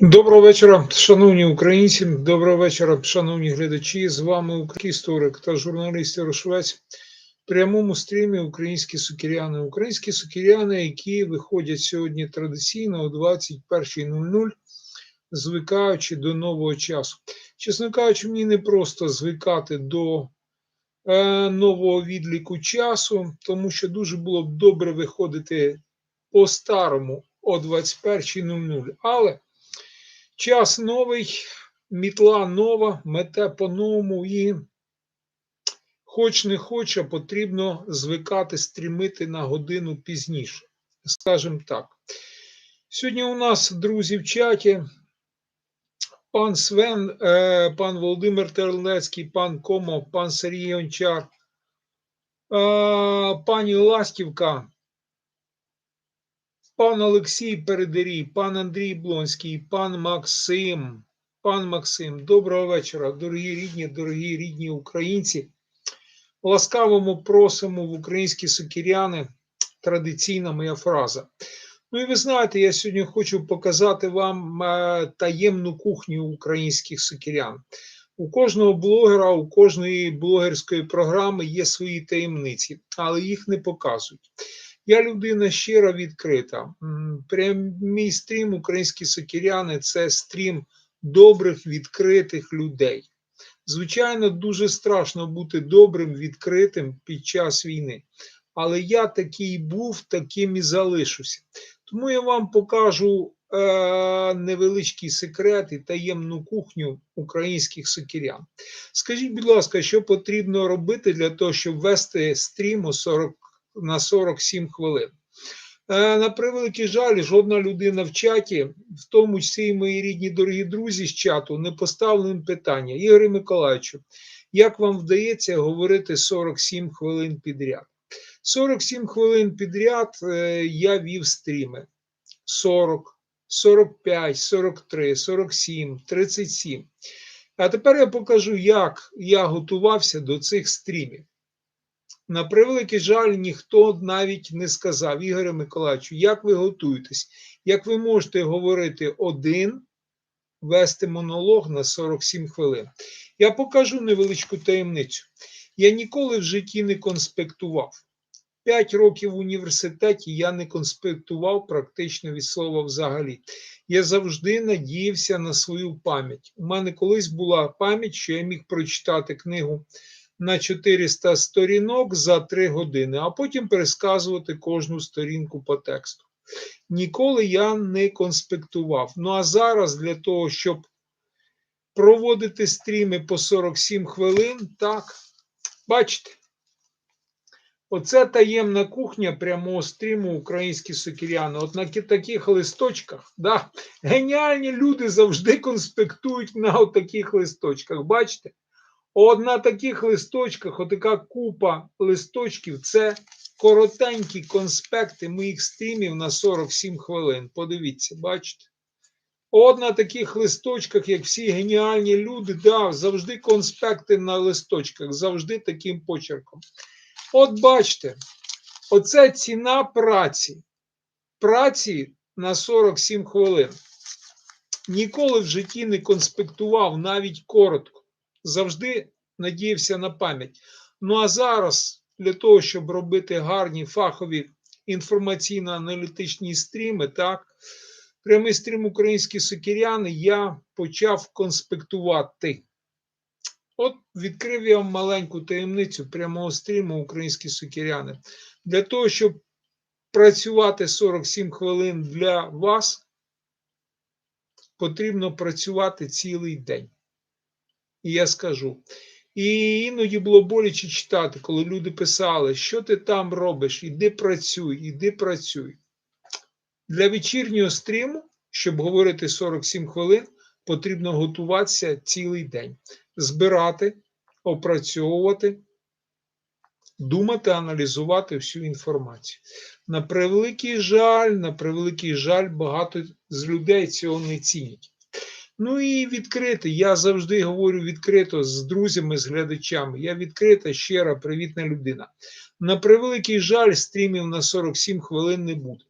Доброго вечора, шановні українці. Доброго вечора, шановні глядачі. З вами історик та журналіст Ярошовець. В прямому стрімі Українські сукіряни. Українські сукіряни, які виходять сьогодні традиційно о 21.00, звикаючи до нового часу. Чесно кажучи, мені не просто звикати до е, нового відліку часу, тому що дуже було б добре виходити по-старому о 21.00. Але Час новий, мітла нова, мете по-новому і, хоч не хоч, а потрібно звикати стрімити на годину пізніше. Скажімо так. Сьогодні у нас, друзі, в чаті пан Свен, е, пан Володимир Терлецький, пан Комо, пан Сергій Гончар, е, пані Ластівка. Пан Олексій Передерій, пан Андрій Блонський, пан Максим, пан Максим, доброго вечора, дорогі рідні, дорогі рідні українці. Ласкавому просимо в українські сокіряни. Традиційна моя фраза. Ну і ви знаєте, я сьогодні хочу показати вам е, таємну кухню українських сокірян. У кожного блогера, у кожної блогерської програми є свої таємниці, але їх не показують. Я людина щира відкрита. Прямий стрім українські сокіряни це стрім добрих, відкритих людей. Звичайно, дуже страшно бути добрим, відкритим під час війни. Але я такий був, таким і залишуся. Тому я вам покажу е, невеличкий секрет і таємну кухню українських сокірян. Скажіть, будь ласка, що потрібно робити для того, щоб вести стрім у 40 на 47 хвилин. Е, на превеликий жаль, жодна людина в чаті, в тому числі і мої рідні дорогі друзі з чату, не поставили питання. Ігорі Миколаївичу, як вам вдається говорити 47 хвилин підряд? 47 хвилин підряд е, я вів стріми. 40, 45, 43, 47, 37. А тепер я покажу, як я готувався до цих стрімів. На превеликий жаль, ніхто навіть не сказав, Ігоре Миколаївичу, як ви готуєтесь, як ви можете говорити один, вести монолог на 47 хвилин. Я покажу невеличку таємницю. Я ніколи в житті не конспектував. П'ять років в університеті я не конспектував практично від слова взагалі. Я завжди надіявся на свою пам'ять. У мене колись була пам'ять, що я міг прочитати книгу на 400 сторінок за 3 години, а потім пересказувати кожну сторінку по тексту. Ніколи я не конспектував. Ну а зараз для того, щоб проводити стріми по 47 хвилин, так, бачите. Оце таємна кухня прямого стріму українські сокіряни. От на таких листочках, да, геніальні люди завжди конспектують на таких листочках. Бачите? От на таких листочках, отака купа листочків, це коротенькі конспекти моїх стрімів на 47 хвилин. Подивіться, бачите? От на таких листочках, як всі геніальні люди, да, завжди конспекти на листочках, завжди таким почерком. От бачите, оце ціна праці. Праці на 47 хвилин. Ніколи в житті не конспектував навіть коротко завжди надіявся на пам'ять. Ну а зараз для того, щоб робити гарні фахові інформаційно-аналітичні стріми, так, прямий стрім українські сокіряни, я почав конспектувати. От відкрив я вам маленьку таємницю прямого стріму українські сокіряни. Для того, щоб працювати 47 хвилин для вас, потрібно працювати цілий день. І я скажу. І іноді було боляче читати, коли люди писали, що ти там робиш, іди працюй, іди працюй. Для вечірнього стріму, щоб говорити 47 хвилин, потрібно готуватися цілий день, збирати, опрацьовувати, думати, аналізувати всю інформацію. На превеликий жаль, на превеликий жаль, багато з людей цього не цінять. Ну і відкритий. Я завжди говорю відкрито з друзями, з глядачами. Я відкрита, щира, привітна людина. На превеликий жаль, стрімів на 47 хвилин не буде.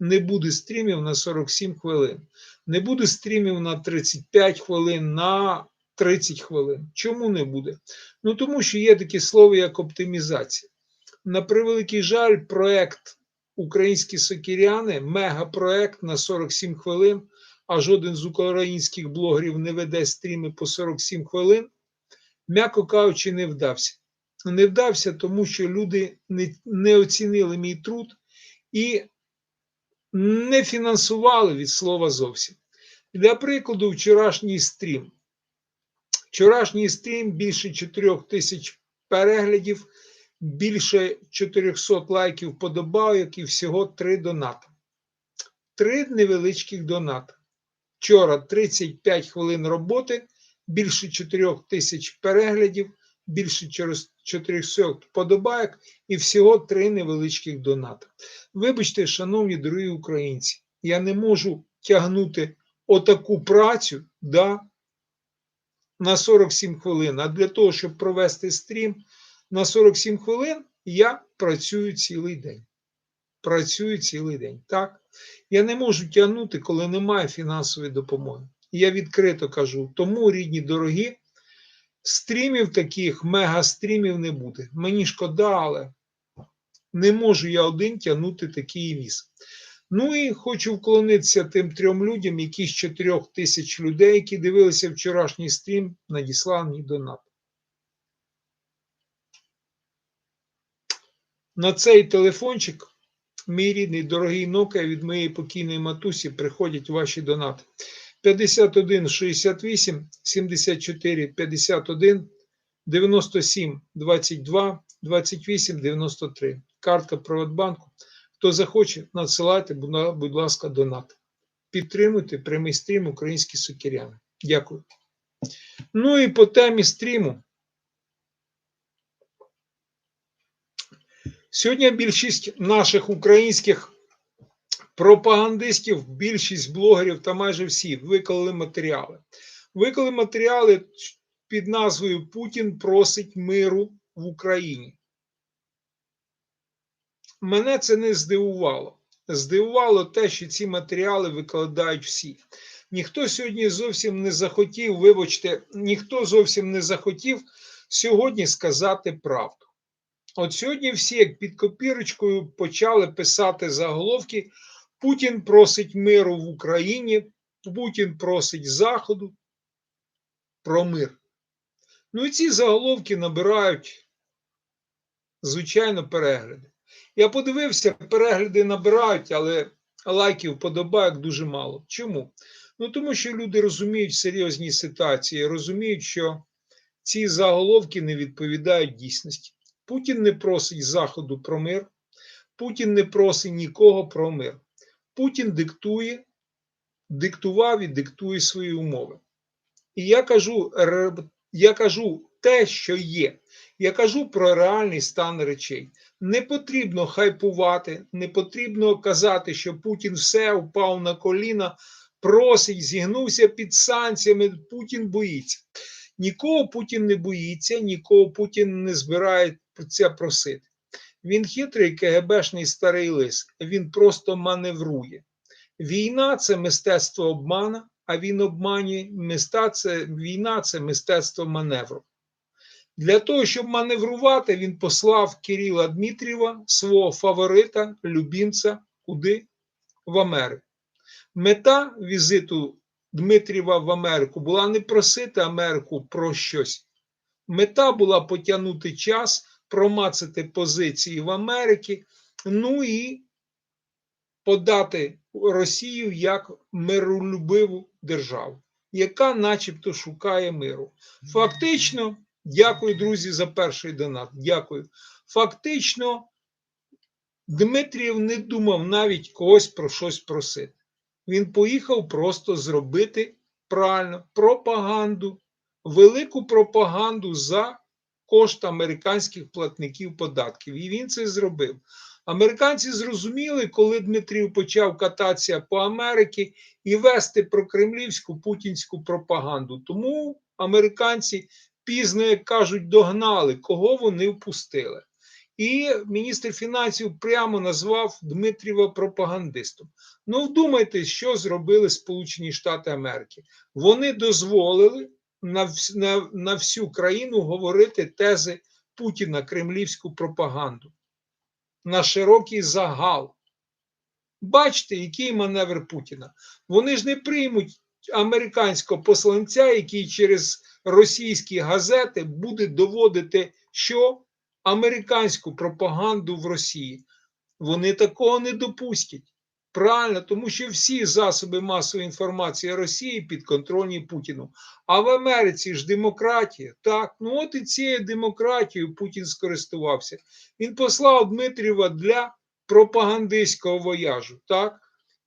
не буде стрімів на 47 хвилин, не буде стрімів на 35 хвилин, на 30 хвилин. Чому не буде? Ну тому що є таке слово як оптимізація. На превеликий жаль, проект Українські сокіряни, мегапроект на 47 хвилин, а жоден з українських блогерів не веде стріми по 47 хвилин, м'яко кажучи, не вдався. Не вдався, тому що люди не, не оцінили мій труд і не фінансували від слова зовсім. Для прикладу, вчорашній стрім. Вчорашній стрім більше 4 тисяч переглядів, більше 400 лайків подобайок і всього 3 доната. Три невеличких доната. Вчора 35 хвилин роботи, більше 4 тисяч переглядів, більше 400 подобайок і всього 3 невеличких доната. Вибачте, шановні дорогі українці, я не можу тягнути отаку працю да, на 47 хвилин. А для того, щоб провести стрім на 47 хвилин, я працюю цілий день. Працюю цілий день. Так? Я не можу тягнути, коли немає фінансової допомоги. Я відкрито кажу, тому, рідні дорогі, стрімів таких, мега-стрімів не буде. Мені шкода, але не можу я один тягнути такий віз. Ну і хочу вклонитися тим трьом людям, які з чотирьох тисяч людей, які дивилися вчорашній стрім, надіслали мені донат. На цей телефончик, мій рідний дорогий Nokia від моєї покійної матусі, приходять ваші донати. 51 68 74 51 97 22 28 93. Картка Приватбанку. Хто захоче, надсилайте, будь ласка, донат. Підтримуйте прямий стрім українські сокиряни. Дякую. Ну і по темі стріму. Сьогодні більшість наших українських пропагандистів, більшість блогерів та майже всі виклали матеріали. Виклали матеріали під назвою Путін просить миру в Україні. Мене це не здивувало. Здивувало те, що ці матеріали викладають всі. Ніхто сьогодні зовсім не захотів, вибачте, ніхто зовсім не захотів сьогодні сказати правду. От сьогодні всі, як під копірочкою, почали писати заголовки: Путін просить миру в Україні, Путін просить Заходу про мир. Ну і ці заголовки набирають, звичайно, перегляди. Я подивився, перегляди набирають, але лайків подобають дуже мало. Чому? Ну тому що люди розуміють серйозні ситуації, розуміють, що ці заголовки не відповідають дійсності. Путін не просить Заходу про мир, Путін не просить нікого про мир. Путін диктує, диктував і диктує свої умови. І я кажу, я кажу те, що є. Я кажу про реальний стан речей. Не потрібно хайпувати, не потрібно казати, що Путін все впав на коліна, просить, зігнувся під санкціями. Путін боїться. Нікого Путін не боїться, нікого Путін не збирається просити. Він хитрий КГБшний старий лис, він просто маневрує. Війна це мистецтво обмана, а він обманює міста це війна це мистецтво маневру. Для того, щоб маневрувати, він послав Кирила Дмитрієва, свого фаворита, любімця, куди? В Америку. Мета візиту Дмитрієва в Америку була не просити Америку про щось. Мета була потягнути час, промацати позиції в Америці, ну і подати Росію як миролюбиву державу, яка начебто шукає миру. Фактично. Дякую, друзі, за перший донат. Дякую. Фактично, Дмитрієв не думав навіть когось про щось просити. Він поїхав просто зробити правильно пропаганду, велику пропаганду за кошт американських платників податків. І він це зробив. Американці зрозуміли, коли Дмитрів почав кататися по Америці і вести про кремлівську путінську пропаганду. Тому американці пізно, як кажуть, догнали, кого вони впустили. І міністр фінансів прямо назвав Дмитрієва пропагандистом. Ну, вдумайтесь, що зробили Сполучені Штати Америки. Вони дозволили на, на, на всю країну говорити тези Путіна, кремлівську пропаганду на широкий загал. Бачите, який маневр Путіна. Вони ж не приймуть американського посланця, який через російські газети буде доводити, що американську пропаганду в Росії. Вони такого не допустять. Правильно, тому що всі засоби масової інформації Росії підконтрольні Путіну. А в Америці ж демократія. Так, ну от і цією демократією Путін скористувався. Він послав Дмитрієва для пропагандистського вояжу. Так?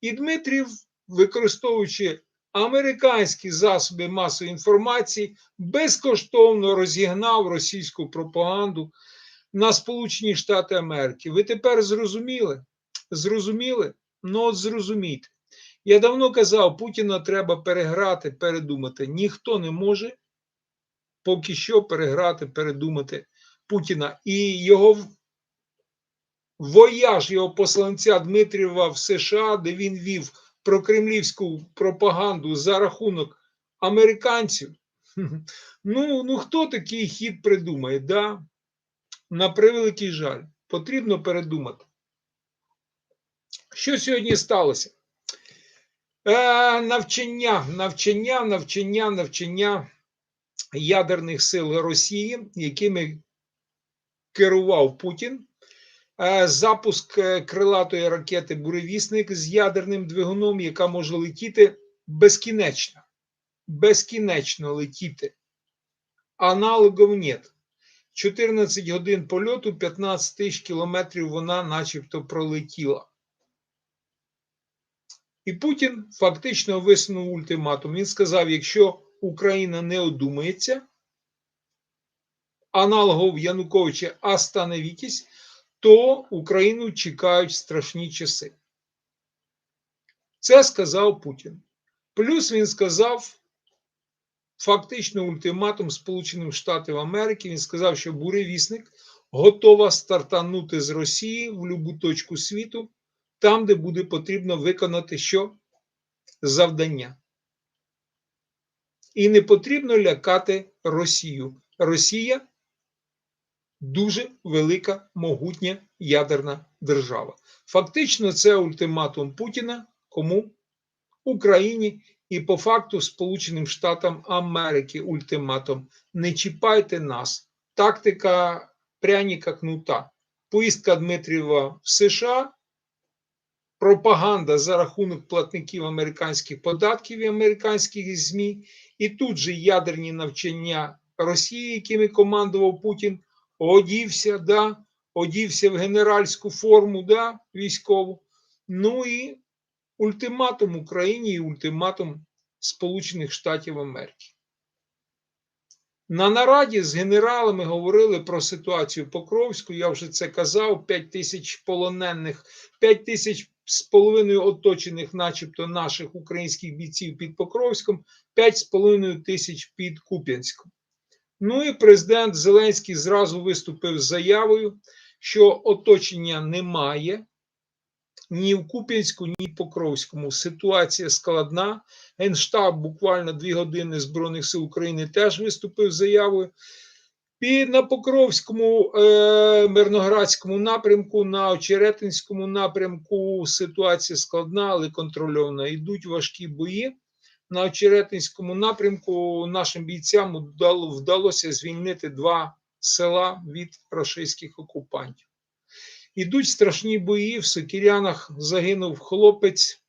І Дмитрів, використовуючи американські засоби масової інформації, безкоштовно розігнав російську пропаганду на Сполучені Штати Америки. Ви тепер зрозуміли? Зрозуміли? Ну, от зрозумійте. Я давно казав, Путіна треба переграти, передумати. Ніхто не може поки що переграти, передумати Путіна. І його вояж його посланця Дмитрієва в США, де він вів прокремлівську пропаганду за рахунок американців. Ну, ну хто такий хід придумає? Да? На превеликий жаль, потрібно передумати. Що сьогодні сталося? Е, навчання, навчання, навчання, навчання ядерних сил Росії, якими керував Путін. Е, Запуск е, крилатої ракети Буревісник з ядерним двигуном, яка може летіти безкінечно. Безкінечно летіти. Аналогов нет. 14 годин польоту, 15 тисяч кілометрів вона начебто пролетіла. І Путін фактично висунув ультиматум. Він сказав: якщо Україна не одумається, аналогов Януковича остановітесь, то Україну чекають страшні часи. Це сказав Путін. Плюс він сказав фактично ультиматум Сполученим Штатам Америки. Він сказав, що буревісник готова стартанути з Росії в будь-яку точку світу, там, де буде потрібно виконати що? Завдання. І не потрібно лякати Росію. Росія дуже велика, могутня ядерна держава. Фактично, це ультиматум Путіна кому? Україні і по факту Сполученим Штатам Америки ультиматум. Не чіпайте нас. Тактика пряніка кнута. Поїздка Дмитрієва в США, пропаганда за рахунок платників американських податків і американських ЗМІ, і тут же ядерні навчання Росії, якими командував Путін, одівся, да, одівся в генеральську форму, да, військову. Ну і ультиматум Україні і ультиматум Сполучених Штатів Америки. На нараді з генералами говорили про ситуацію Покровську. Я вже це казав: 5 тисяч полонених, 5 тисяч з половиною оточених, начебто, наших українських бійців під Покровськом, 5,5 тисяч під Куп'янськом. Ну і президент Зеленський зразу виступив з заявою, що оточення немає ні в Куп'янську, ні в Покровському. Ситуація складна. Генштаб буквально дві години Збройних сил України теж виступив з заявою. І на Покровському, е, Мирноградському напрямку, на Очеретинському напрямку ситуація складна, але контрольована. Йдуть важкі бої. На Очеретинському напрямку нашим бійцям вдало- вдалося звільнити два села від російських окупантів. Ідуть страшні бої. В Сокірянах загинув хлопець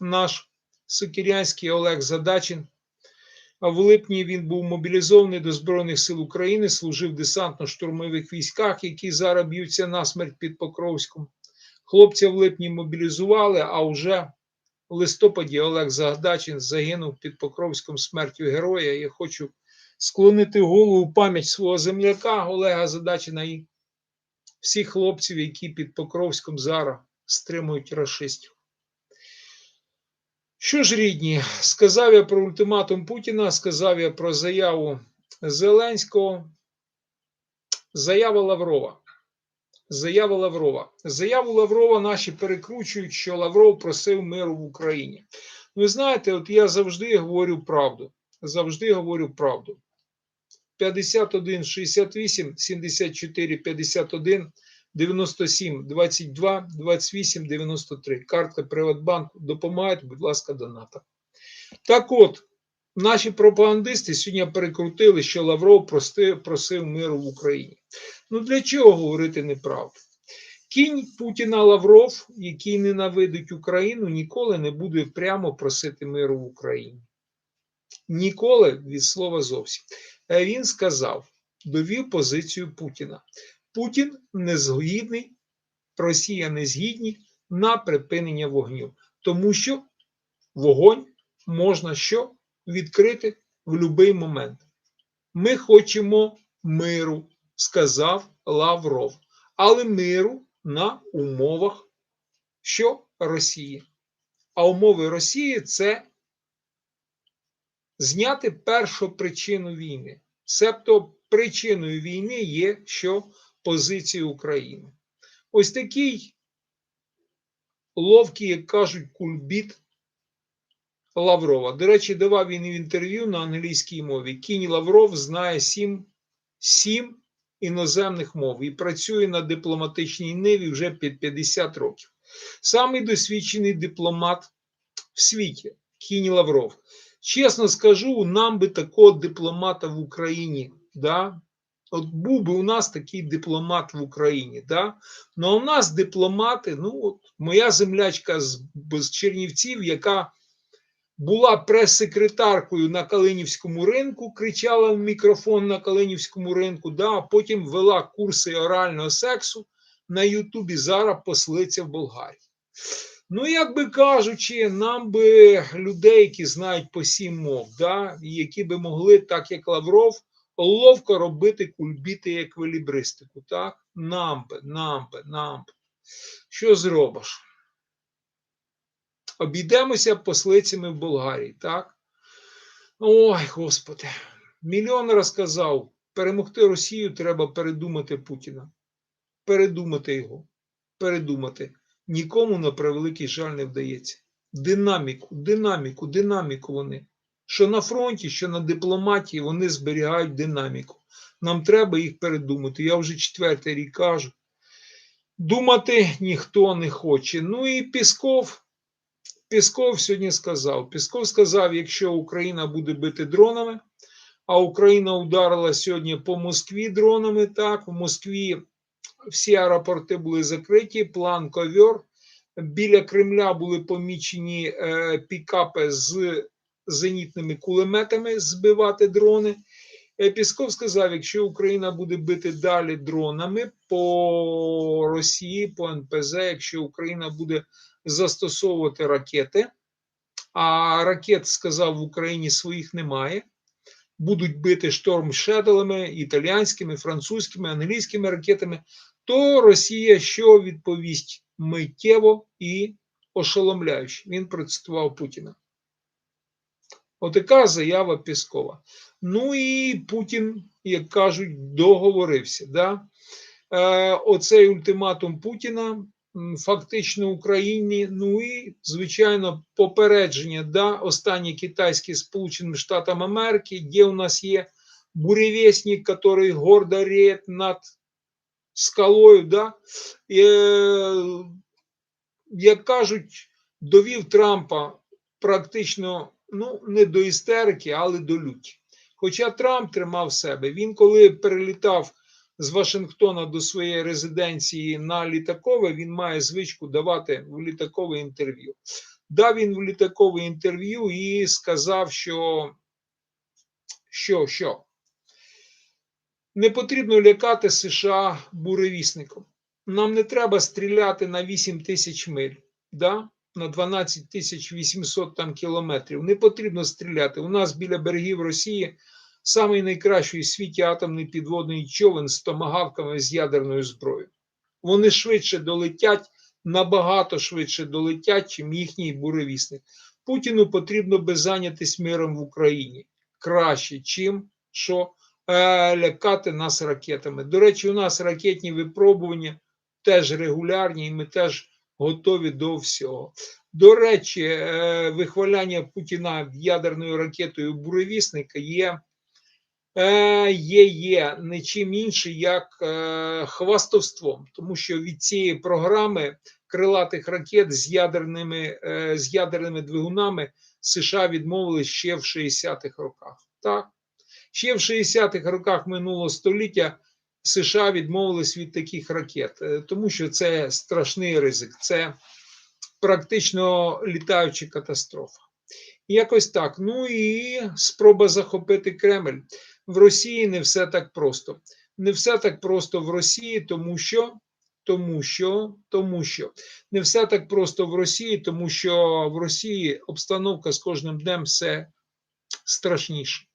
наш Сокірянський Олег Задачин. А в липні він був мобілізований до Збройних сил України, служив десантно-штурмових військах, які зараз б'ються насмерть під Покровськом. Хлопця в липні мобілізували, а вже в листопаді Олег Задачин загинув під Покровськом смертю героя. Я хочу склонити голову пам'ять свого земляка Олега Задачина і всіх хлопців, які під Покровськом зараз стримують расистів. Що ж, рідні, сказав я про ультиматум Путіна, сказав я про заяву Зеленського, заява Лаврова. Заява Лаврова. Заяву Лаврова наші перекручують, що Лавров просив миру в Україні. Ви знаєте, от я завжди говорю правду. Завжди говорю правду. 51 68 74 51 97 22 28 93. Картка Приватбанку. Допомагайте, будь ласка, доната. Так от, наші пропагандисти сьогодні перекрутили, що Лавров просив миру в Україні. Ну для чого говорити неправду? Кінь Путіна Лавров, який ненавидить Україну, ніколи не буде прямо просити миру в Україні. Ніколи від слова зовсім. Е, Він сказав, довів позицію Путіна. Путін не згідний, Росія не згідні на припинення вогню, тому що вогонь можна що відкрити в будь-який момент. Ми хочемо миру, сказав Лавров, але миру на умовах що Росії. А умови Росії це зняти першу причину війни. Себто причиною війни є що позиція України. Ось такий ловкий, як кажуть, кульбіт Лаврова. До речі, давав він інтерв'ю на англійській мові. Кінь Лавров знає сім, сім іноземних мов і працює на дипломатичній ниві вже під 50 років. Самий досвідчений дипломат в світі Кінь Лавров. Чесно скажу, нам би такого дипломата в Україні. Да? От був би у нас такий дипломат в Україні. Да? Ну а у нас дипломати, ну от моя землячка з, з Чернівців, яка була прес-секретаркою на Калинівському ринку, кричала в мікрофон на Калинівському ринку, да, а потім вела курси орального сексу на Ютубі. Зараз послиця в Болгарії. Ну, як би кажучи, нам би людей, які знають по сім мов, да, і які би могли, так як Лавров, ловко робити кульбіти як велібристику. Так? Нам би, нам би, нам би. Що зробиш? Обійдемося послицями в Болгарії, так? Ой, Господи. Мільйон розказав, перемогти Росію треба передумати Путіна. Передумати його. Передумати. Нікому на превеликий жаль не вдається. Динаміку, динаміку, динаміку вони. Що на фронті, що на дипломатії, вони зберігають динаміку. Нам треба їх передумати. Я вже четвертий рік кажу. Думати ніхто не хоче. Ну і Пісков. Пісков сьогодні сказав: Пісков сказав, якщо Україна буде бити дронами, а Україна ударила сьогодні по Москві дронами, так, в Москві всі аеропорти були закриті, план ковер. Біля Кремля були помічені е, пікапи з зенітними кулеметами збивати дрони. Е, Пісков сказав, якщо Україна буде бити далі дронами по Росії, по НПЗ, якщо Україна буде застосовувати ракети, а ракет, сказав, в Україні своїх немає. Будуть бити шторм шеделами, італіянськими, французькими, англійськими ракетами, то Росія що відповість миттєво і ошеломляюче. Він процитував Путіна. Отака заява Піскова. Ну і Путін, як кажуть, договорився. Да? Е, Оцей ультиматум Путіна фактично Україні. Ну і звичайно, попередження да, останні китайські Сполученим Штатам Америки, де у нас є буревестник, який гордо реє над скалою. Да? І, як кажуть, довів Трампа практично ну, не до істерики, але до люті. Хоча Трамп тримав себе, він коли перелітав з Вашингтона до своєї резиденції на літакове, він має звичку давати в літакове інтерв'ю. Дав він в літакове інтерв'ю і сказав, що, що, що не потрібно лякати США буревісником. Нам не треба стріляти на 8 тисяч миль, да? на 12 тисяч 800 там кілометрів. Не потрібно стріляти. У нас біля берегів Росії самий найкращий у світі атомний підводний човен з томагавками з ядерною зброєю. Вони швидше долетять, набагато швидше долетять, чим їхній буревісник. Путіну потрібно би зайнятися миром в Україні краще, чим що лякати нас ракетами. До речі, у нас ракетні випробування теж регулярні, і ми теж готові до всього. До речі, е, вихваляння Путіна ядерною ракетою буревісника є, е, є, є не чим інше, як е, хвастовством, тому що від цієї програми крилатих ракет з ядерними, е, з ядерними двигунами США відмовились ще в 60-х роках. Так, ще в 60-х роках минулого століття США відмовились від таких ракет, е, тому що це страшний ризик, це практично літаюча катастрофа. Якось так. Ну і спроба захопити Кремль. В Росії не все так просто. Не все так просто в Росії, тому що. Тому що, тому що не все так просто в Росії, тому що в Росії обстановка з кожним днем все страшніше.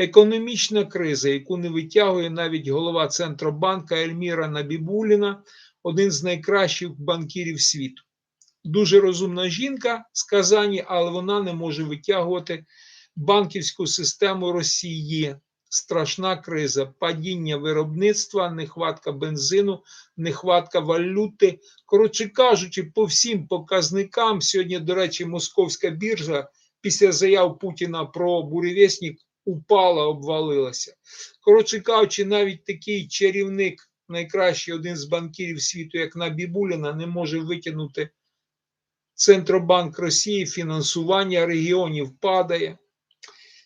Економічна криза, яку не витягує навіть голова Центробанка Ельміра Набібуліна, один з найкращих банкірів світу. Дуже розумна жінка з Казані, але вона не може витягувати банківську систему Росії. Страшна криза, падіння виробництва, нехватка бензину, нехватка валюти. Коротше кажучи, по всім показникам сьогодні, до речі, московська біржа після заяв Путіна про буревісник упала, обвалилася. Коротше кажучи, навіть такий чарівник, найкращий один з банкірів світу, як Набібуліна, не може витягнути Центробанк Росії, фінансування регіонів падає.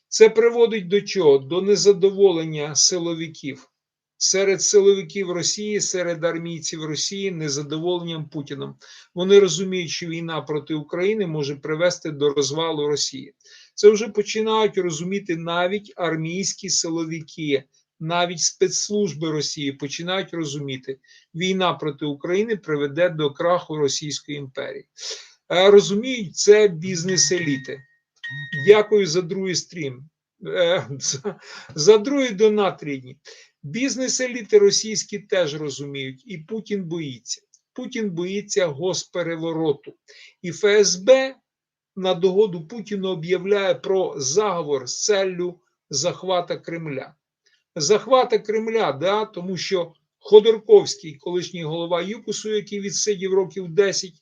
Це приводить до чого? До незадоволення силовиків. Серед силовиків Росії, серед армійців Росії незадоволенням Путіном. Вони розуміють, що війна проти України може привести до розвалу Росії. Це вже починають розуміти навіть армійські силовики, навіть спецслужби Росії починають розуміти, війна проти України приведе до краху Російської імперії. Е, Розуміють, це бізнес-еліти. Дякую за другий стрім. Е, За, за другий донат рідні. Бізнес-еліти російські теж розуміють, і Путін боїться. Путін боїться госперевороту. І ФСБ на догоду Путіну об'являє про заговор з целлю захвата Кремля. Захвата Кремля, да, тому що Ходорковський, колишній голова ЮКУСу, який відсидів років 10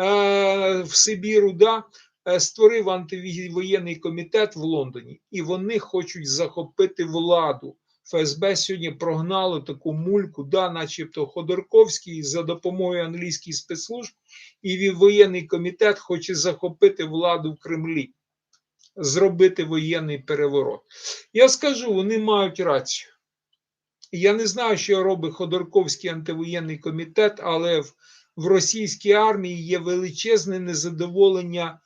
е, в Сибіру, да, е, створив антивоєнний комітет в Лондоні, і вони хочуть захопити владу. ФСБ сьогодні прогнало таку мульку, да, начебто Ходорковський за допомогою англійських спецслужб, і воєнний комітет хоче захопити владу в Кремлі, зробити воєнний переворот. Я скажу, вони мають рацію. Я не знаю, що робить Ходорковський антивоєнний комітет, але в, в російській армії є величезне незадоволення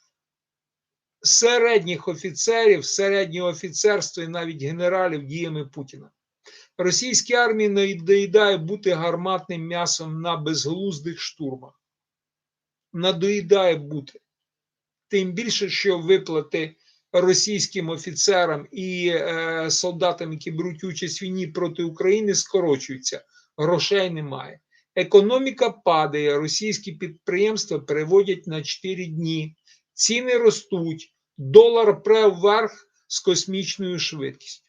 середніх офіцерів, середнього офіцерства і навіть генералів діями Путіна. Російській армії не доїдає бути гарматним м'ясом на безглуздих штурмах. Надоїдає бути. Тим більше, що виплати російським офіцерам і е, солдатам, які беруть участь в війні проти України, скорочуються. Грошей немає. Економіка падає, російські підприємства переводять на 4 дні, ціни ростуть, долар пре вверх з космічною швидкістю.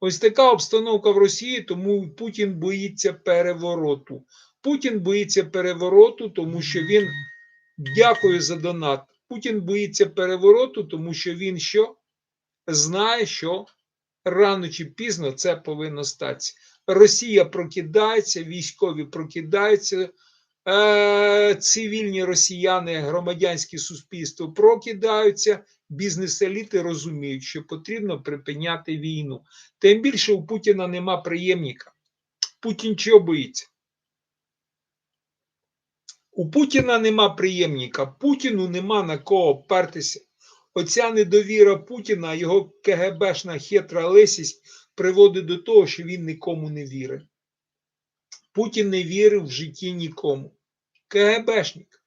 Ось така обстановка в Росії, тому Путін боїться перевороту. Путін боїться перевороту, тому що він дякую за донат. Путін боїться перевороту, тому що він що знає, що рано чи пізно це повинно статися. Росія прокидається, військові прокидаються, цивільні росіяни, громадянське суспільство прокидаються, бізнес-еліти розуміють, що потрібно припиняти війну. Тим більше у Путіна нема приємника. Путін чого боїться? У Путіна нема приємника, Путіну нема на кого опертися. Оця недовіра Путіна, його КГБшна хитра лисість приводить до того, що він нікому не вірить. Путін не вірив в житті нікому. КГБшник.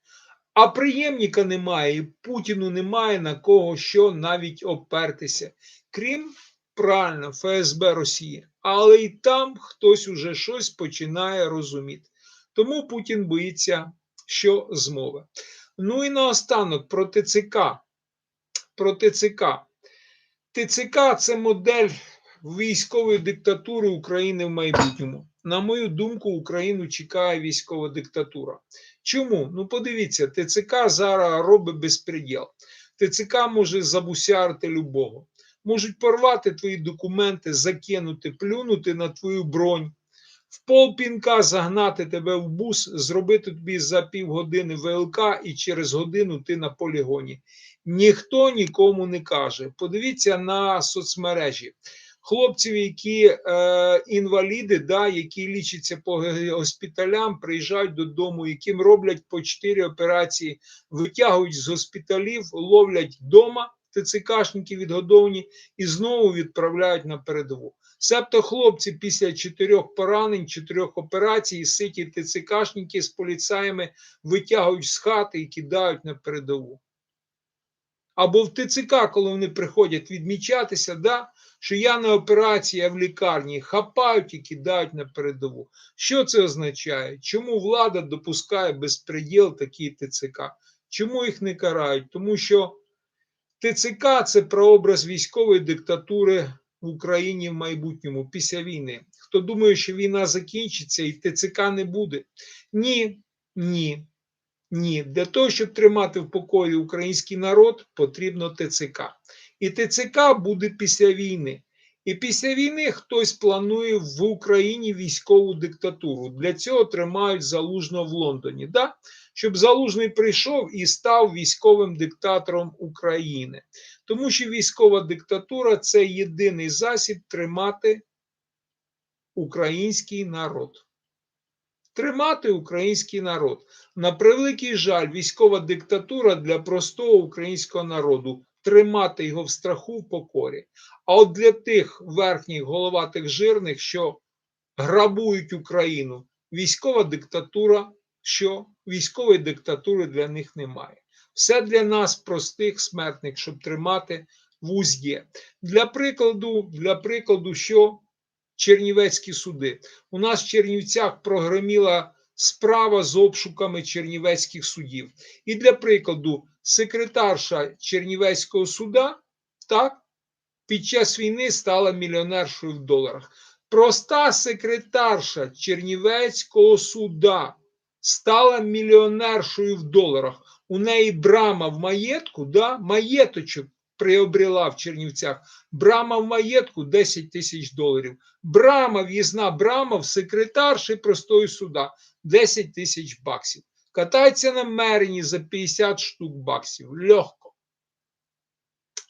А приємника немає, і Путіну немає на кого що навіть опертися. Крім правильно, ФСБ Росії. Але і там хтось уже щось починає розуміти. Тому Путін боїться, що змови. Ну і наостанок про ТЦК. Про ТЦК. ТЦК це модель військової диктатури України в майбутньому. на мою думку, Україну чекає військова диктатура. Чому? Ну, подивіться, ТЦК зараз робить безпреділ. ТЦК може забусярити любого. Можуть порвати твої документи, закинути, плюнути на твою бронь, в полпінка загнати тебе в бус, зробити тобі за півгодини ВЛК і через годину ти на полігоні. Ніхто нікому не каже. Подивіться на соцмережі. Хлопців, які е, інваліди, да, які лічаться по госпіталям, приїжджають додому, яким роблять по 4 операції, витягують з госпіталів, ловлять вдома ТЦКшники відгодовані і знову відправляють на передову. Себто хлопці після чотирьох поранень, чотирьох операцій, ситі ТЦКшники з поліцаями витягують з хати і кидають на передову. Або в ТЦК, коли вони приходять відмічатися, да, що я на операції, я в лікарні, хапають і кидають на передову. Що це означає? Чому влада допускає безпреділ такі ТЦК? Чому їх не карають? Тому що ТЦК це прообраз військової диктатури в Україні в майбутньому після війни. Хто думає, що війна закінчиться і ТЦК не буде? Ні, ні, ні. Для того, щоб тримати в покої український народ, потрібно ТЦК. І ТЦК буде після війни. І після війни хтось планує в Україні військову диктатуру. Для цього тримають залужно в Лондоні. Да? Щоб залужний прийшов і став військовим диктатором України. Тому що військова диктатура це єдиний засіб тримати український народ. Тримати український народ. На превеликий жаль, військова диктатура для простого українського народу тримати його в страху в покорі. А от для тих верхніх головатих жирних, що грабують Україну, військова диктатура, що військової диктатури для них немає. Все для нас, простих смертних, щоб тримати в узді. Для прикладу, для прикладу, що Чернівецькі суди. У нас в Чернівцях прогреміла справа з обшуками чернівецьких судів. І для прикладу, секретарша Чернівецького суда так, під час війни стала мільйонершою в доларах. Проста секретарша Чернівецького суда стала мільйонершою в доларах. У неї брама в маєтку, да, маєточок приобрела в Чернівцях. Брама в маєтку 10 тисяч доларів. Брама, в'їзна брама в секретарші простої суда 10 тисяч баксів. Катається на мерені за 50 штук баксів. Легко.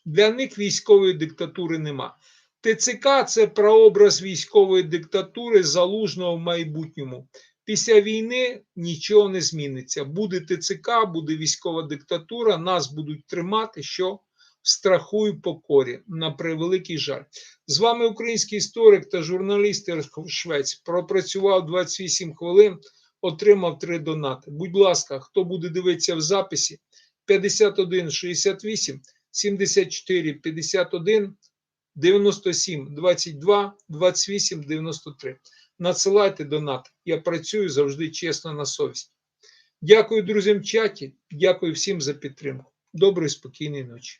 Для них військової диктатури нема. ТЦК це прообраз військової диктатури залужного в майбутньому. Після війни нічого не зміниться. Буде ТЦК, буде військова диктатура, нас будуть тримати, що в страху і покорі, на превеликий жаль. З вами український історик та журналіст Швець. Пропрацював 28 хвилин, отримав 3 донати. Будь ласка, хто буде дивитися в записі 51 68 74 51 97 22 28 93. Надсилайте донати. Я працюю завжди чесно на совість. Дякую друзям в чаті, дякую всім за підтримку. Доброї, спокійної ночі.